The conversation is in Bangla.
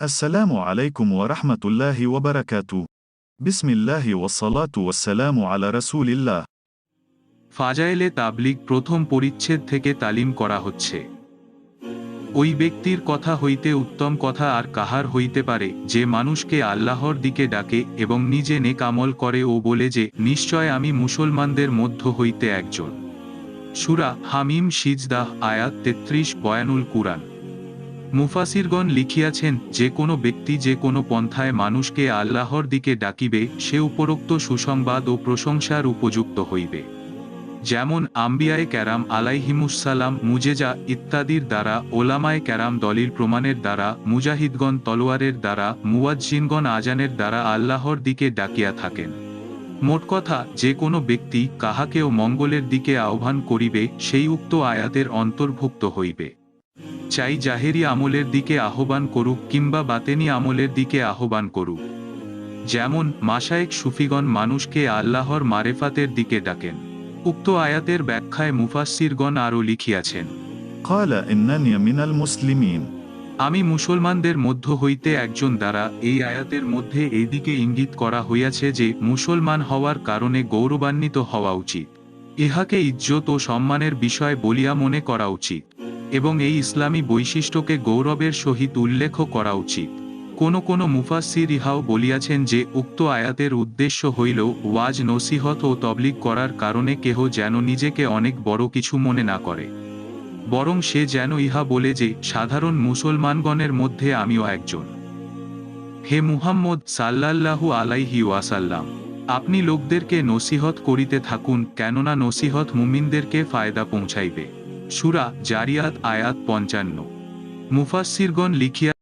السلام عليكم ورحمة الله وبركاته. بسم الله والصلاة والسلام على رسول الله. ফাজাইলে তাবলিগ প্রথম পরিচ্ছেদ থেকে তালিম করা হচ্ছে ওই ব্যক্তির কথা হইতে উত্তম কথা আর কাহার হইতে পারে যে মানুষকে আল্লাহর দিকে ডাকে এবং নিজে নেক আমল করে ও বলে যে নিশ্চয় আমি মুসলমানদের মধ্য হইতে একজন সুরা হামিম সিজদাহ আয়াত তেত্রিশ বয়ানুল কুরআন মুফাসিরগণ লিখিয়াছেন, যে কোনো ব্যক্তি যে কোনো পন্থায় মানুষকে আল্লাহর দিকে ডাকিবে, সে উপরোক্ত সুসংবাদ ও প্রশংসার উপযুক্ত হইবে। যেমন আম্বিয়ায় ক্যারাম আলাইহিমুসালাম মুজেজা ইত্যাদির দ্বারা, ওলামায় ক্যারাম দলিল প্রমাণের দ্বারা, মুজাহিদগণ তলোয়ারের দ্বারা মুয়াজ্জিনগণ আজানের দ্বারা আল্লাহর দিকে ডাকিয়া থাকেন। মোট কথা, যে কোনো ব্যক্তি কাহাকেও মঙ্গলের দিকে আহ্বান করিবে, সেই উক্ত আয়াতের অন্তর্ভুক্ত হইবে। চাই জাহেরি আমলের দিকে আহ্বান করুক কিংবা বাতেনি আমলের দিকে আহ্বান করুক। যেমন মাসায়েক সুফিগণ মানুষকে আল্লাহর মারেফাতের দিকে ডাকেন। উক্ত আয়াতের ব্যাখ্যায় মুফাসিরগণ আরও লিখিয়াছেন। আমি মুসলমানদের মধ্য হইতে একজন দ্বারা এই আয়াতের মধ্যে এইদিকে ইঙ্গিত করা হইয়াছে যে মুসলমান হওয়ার কারণে গৌরবান্বিত হওয়া উচিত। ইহাকে ইজ্জত ও সম্মানের বিষয় বলিয়া মনে করা উচিত। এবং এই ইসলামী বৈশিষ্ট্যকে গৌরবের সহিত উল্লেখ করা উচিত। কোন কোন মুফাসির ইহাও বলিয়াছেন যে, উক্ত আয়াতের উদ্দেশ্য হইল ওয়াজ নসিহত ও তবলিগ করার কারণে কেহ যেন নিজেকে অনেক বড় কিছু মনে না করে। বরং সে যেন ইহা বলে যে, সাধারণ মুসলমানগণের মধ্যে আমিও একজন। হে মুহাম্মদ সাল্লাল্লাহু আলাইহি ওয়াসাল্লাম, আপনি লোকদেরকে নসিহত করিতে থাকুন, কেননা নসিহত মুমিনদেরকে ফায়দা পৌঁছাইবে। সুরা জারিয়াত আয়াত পঞ্চান্ন। মুফাসিরগণ লিখিয়া